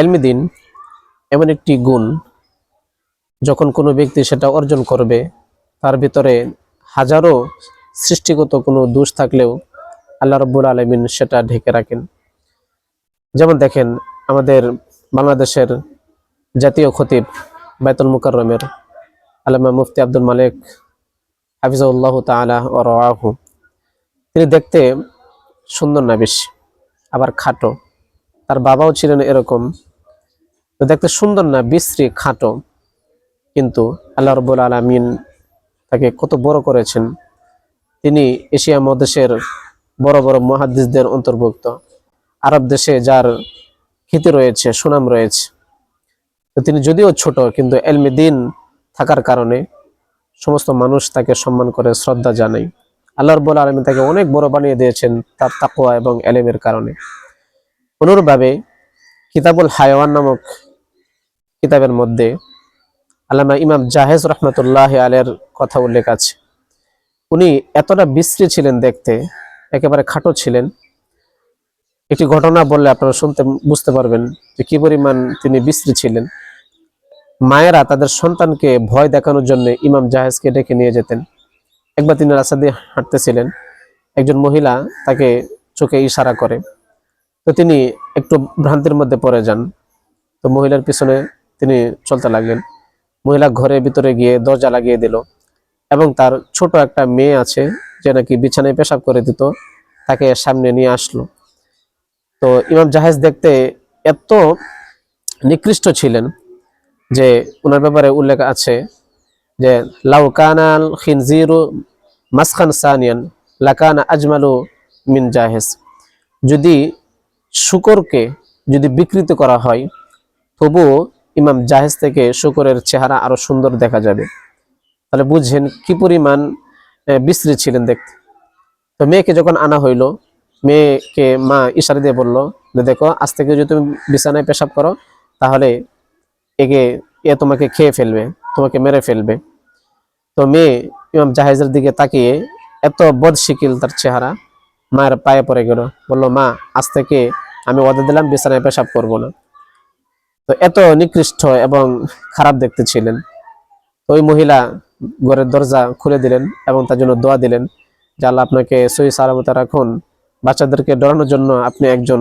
এলমিদিন এমন একটি গুণ, যখন কোনো ব্যক্তি সেটা অর্জন করবে, তার ভিতরে হাজারো সৃষ্টিগত কোনো দোষ থাকলেও আল্লাহ রব্বুল আলমিন সেটা ঢেকে রাখেন। যেমন দেখেন, আমাদের বাংলাদেশের জাতীয় খতিব বাইতুল মুকাররমের আলামা মুফতি আব্দুল মালিক হাফিজাউল্লাহ তালা ও রাহু তিনি দেখতে সুন্দর না বেশি আবার খাটো। তার বাবাও ছিলেন এরকম। তো দেখতে সুন্দর না, বিশ্রী, খাটো। কিন্তু আল্লাহ রব্বুল আলমিন তাকে কত বড় করেছেন। তিনি এশিয়া মহাদেশের বড় বড় মহাদিসদের অন্তর্ভুক্ত। আরব দেশে যার খ্যাতি রয়েছে, সুনাম রয়েছে। তো তিনি যদিও ছোট, কিন্তু এলমে দিন থাকার কারণে সমস্ত মানুষ তাকে সম্মান করে, শ্রদ্ধা জানায়। আল্লাহ রব্বুল আলমী তাকে অনেক বড় বানিয়ে দিয়েছেন তার তাকুয়া এবং এলেমের কারণে। অনুরূপভাবে কিতাবুল হায়ওয়ান নামক কিতাবের মধ্যে আল্লামা ইমাম জাহেজ রহমতুল্লাহ আলের কথা উল্লেখ আছে। উনি এতটা বিশ্রী ছিলেন দেখতে, একেবারে খাটো ছিলেন। একটি ঘটনা বললে আপনারা শুনতে, বুঝতে পারবেন যে কি পরিমাণ তিনি বিশ্রী ছিলেন। মায়েরা তাদের সন্তানকে ভয় দেখানোর জন্য ইমাম জাহেজকে ডেকে নিয়ে যেতেন। একবার তিনি রাস্তা দিয়ে হাঁটতেছিলেন। একজন মহিলা তাকে চোখে ইশারা করে। তো তিনি একটু ভ্রান্তির মধ্যে পড়ে যান। তো মহিলার পিছনে তিনি চলতে লাগলেন। মহিলা ঘরের ভিতরে গিয়ে দরজা লাগিয়ে দিল এবং তার ছোট একটা মেয়ে আছে যে নাকি বিছানায় পেশাব করে দিত, তাকে সামনে নিয়ে আসলো। তো ইমাম জাহেজ দেখতে এত নিকৃষ্ট ছিলেন যে ওনার ব্যাপারে উল্লেখ আছে যে লাউকানাল খিনজিরু মাসখান সানিয়ান, লাকানা আজমালু মিন জাহেজ। যদি শুকরকে যদি বিকৃত করা হয়, তবুও ইমাম জাহেজ থেকে শুকরের চেহারা আরও সুন্দর দেখা যাবে। তাহলে বুঝছেন কি পরিমাণ বিশ্রী ছিলেন দেখতে। তো মেয়েকে যখন আনা হইল, মেয়েকে মা ইশারা দিয়ে বলল যে, দেখো, আজ থেকে যদি তুমি বিছানায় পেশাব করো, তাহলে একে, এ তোমাকে খেয়ে ফেলবে, তোমাকে মেরে ফেলবে। তো মেয়ে ইমাম জাহেজের দিকে তাকিয়ে এত বদ শিকিল তার চেহারা। মায়ের পায়ে পড়ে গেল। বলল, মা, আজ থেকে আমি ওদের দিলাম, বিছানায় পেশাব করব না। তো এত নিকৃষ্ট এবং খারাপ দেখতে ছিলেন। ওই মহিলা ঘরের দরজা খুলে দিলেন এবং তার জন্য দোয়া দিলেন যে আপনাকে সই সালামতে রাখুন। বাচ্চাদেরকে ডরানোর জন্য আপনি একজন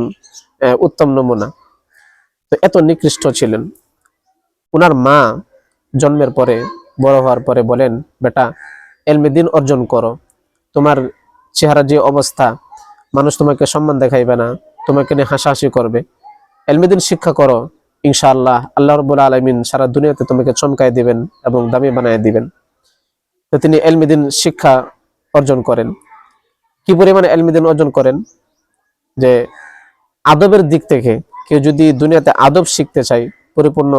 উত্তম নমুনা। তো এত নিকৃষ্ট ছিলেন। ওনার মা জন্মের পরে, বড় হওয়ার পরে বলেন, বেটা এলমেদিন অর্জন করো। তোমার চেহারা যে অবস্থা, মানুষ তোমাকে সম্মান দেখাইবে না, তোমাকে নিয়ে হাসাহাসি করবে। এলমেদিন শিক্ষা করো, ইনশাআল্লাহ আল্লাহ রবুল্লা আলমিন সারা দুনিয়াতে তোমাকে চমকায় দিবেন এবং দামি বানায় দিবেন। তো তিনি এলমেদিন শিক্ষা অর্জন করেন। কি পরিমাণে এলমেদিন অর্জন করেন? যে আদবের দিক থেকে কেউ যদি দুনিয়াতে আদব শিখতে চায়, পরিপূর্ণ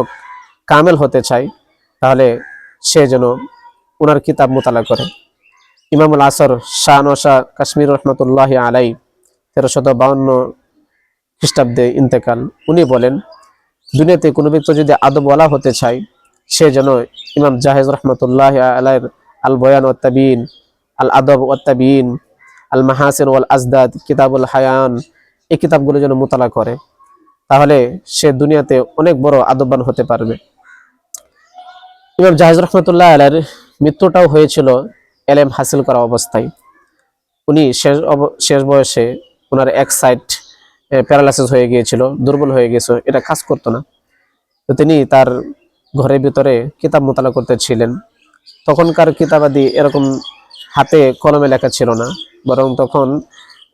কামেল হতে চায়, তাহলে সে যেন ওনার কিতাব মোতালা করে। ইমামুল আসর শাহ নশা কাশ্মীর রহমতুল্লাহ আলাই তেরোশত বাউন্ন খ্রিস্টাব্দে ইন্তেকাল। উনি বলেন, দুনিয়াতে কোনো ব্যক্তি যদি আদবওয়ালা হতে চায়, সে যেন ইমাম জাহেজ রহমতুল্লাহ আলাইর আল বয়ান ওত্তাবিন আল আদব ওত্তাবিন আল মাহাসিন ওয়াল আজদাদ কিতাবুল হায়ান, এই কিতাবগুলো যেন মোতালা করে, তাহলে সে দুনিয়াতে অনেক বড় আদববান হতে পারবে। ইমাম জাহেজ রহমতুল্লাহ আলাইর মৃত্যুটাও হয়েছিল এলেম হাসিল করা অবস্থায় উনি শেষ শেষ বয়সে ওনার এক সাইড প্যারালাইসিস হয়ে গিয়েছিল, দুর্বল হয়ে গেছে এটা কাজ করতো না। তো তিনি তার ঘরের ভিতরে কিতাব মোতালা করতে ছিলেন। তখনকার কিতাবাদি এরকম হাতে কলমে লেখা ছিল না, বরং তখন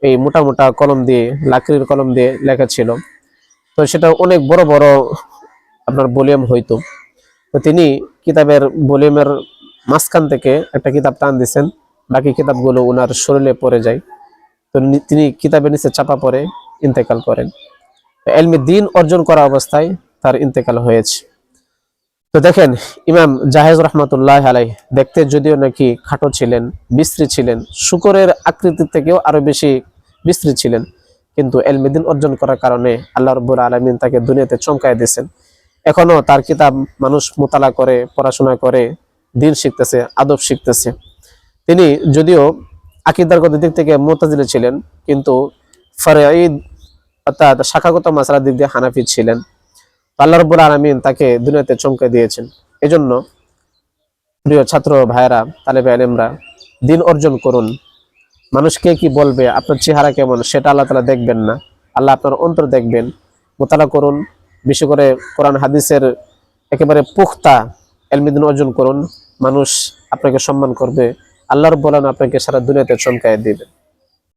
এই মোটা মোটা কলম দিয়ে, লাকড়ির কলম দিয়ে লেখা ছিল। তো সেটা অনেক বড় বড় আপনার ভলিউম হইতো। তো তিনি কিতাবের ভলিউমের মাঝখান থেকে একটা কিতাব টান দিছেন, বাকি কিতাবগুলো ওনার শরীরে পড়ে যায়। তো তিনি কিতাবের নিচে চাপা পড়ে, ইন্তেকাল করেন। এলমি দিন অর্জন করা অবস্থায় তার ইন্তেকাল হয়েছে। তো দেখেন, ইমাম জাহেজ রহমতুল্লাহ আলাই দেখতে যদিও নাকি খাটো ছিলেন, বিশ্রী ছিলেন, শুকরের আকৃতির থেকেও আরও বেশি বিশ্রী ছিলেন, কিন্তু এলমিদিন অর্জন করার কারণে আল্লাহ রব্বুল আলমিন তাকে দুনিয়াতে চমকায় দিয়েছেন। এখনও তার কিতাব মানুষ মোতালা করে, পড়াশোনা করে দিন শিখতেছে, আদব শিখতেছে। তিনি যদিও আকিদারগত দিক থেকে মোতাজিলে ছিলেন, কিন্তু ফরাইদ অর্থাৎ শাখাগত মাসালার দিক দিয়ে হানাফি ছিলেন। আল্লাহ রব্বুল আলমিন তাকে দুনিয়াতে চমকে দিয়েছেন। এজন্য প্রিয় ছাত্র ভাইয়েরা, তালেবে আলেমরা, দিন অর্জন করুন। মানুষ কে কি বলবে, আপনার চেহারা কেমন, সেটা আল্লাহ তালা দেখবেন না। আল্লাহ আপনার অন্তর দেখবেন। মোতালা করুন বিশেষ করে কোরআন, হাদিসের একেবারে পুখতা এলমিদিন অর্জন করুন। মানুষ আপনাকে সম্মান করবে। আল্লাহর বলান আপনাকে সারা দুনিয়াতে চমকায় দিবেন।